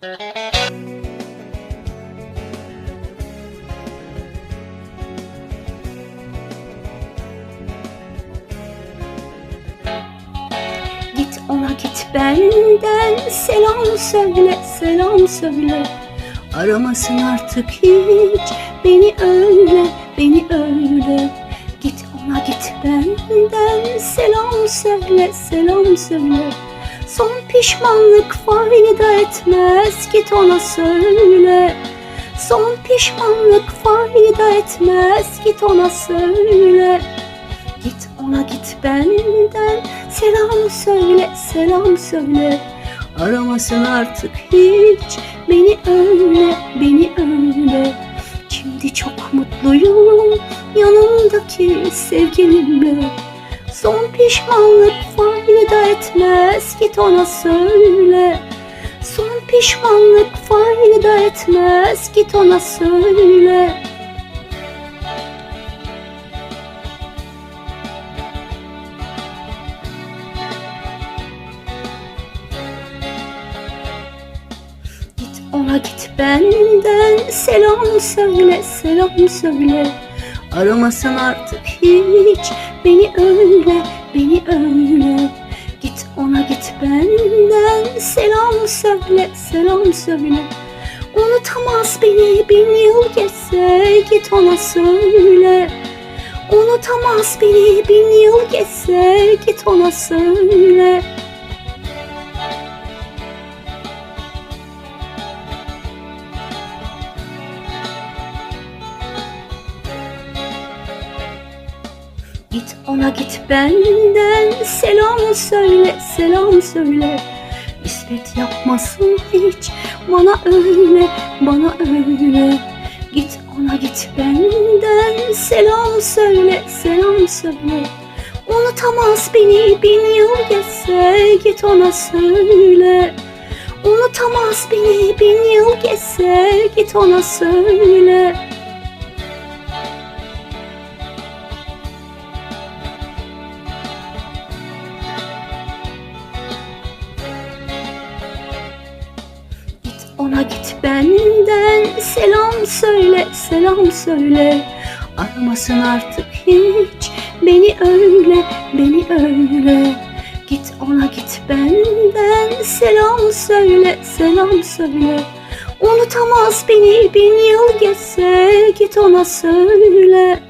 Git ona git benden selam söyle selam söyle. Aramasın artık hiç beni öyle beni öyle. Git ona git benden selam söyle selam söyle Son pişmanlık fayda etmez git ona söyle. Son pişmanlık fayda etmez git ona söyle. Git ona git benden selam söyle selam söyle. Aramasın artık hiç beni öyle beni öyle. Şimdi çok mutluyum yanımdaki sevgilimle Son pişmanlık fayda etmez git ona söyle. Son pişmanlık fayda etmez git ona söyle. Git ona git benden selam söyle selam söyle Aramasın artık. Hiç. Beni öyle beni öyle. Git ona git benden. Selam söyle selam söyle. Unutamaz beni bin yıl geçse git ona söyle. Unutamaz beni bin yıl geçse git ona söyle Git ona git benden. Selam söyle selam söyle. İsmet yapmasın hiç. Bana öyle bana öyle. Git ona git benden. Selam söyle selam söyle. Unutamaz beni bin yıl geçse git ona söyle. Unutamaz beni bin yıl geçse git ona söyle ona git benden selam söyle selam söyle. Aramasın artık hiç beni öyle beni öyle. Git ona git benden selam söyle selam söyle. Unutamaz beni bin yıl geçse git ona söyle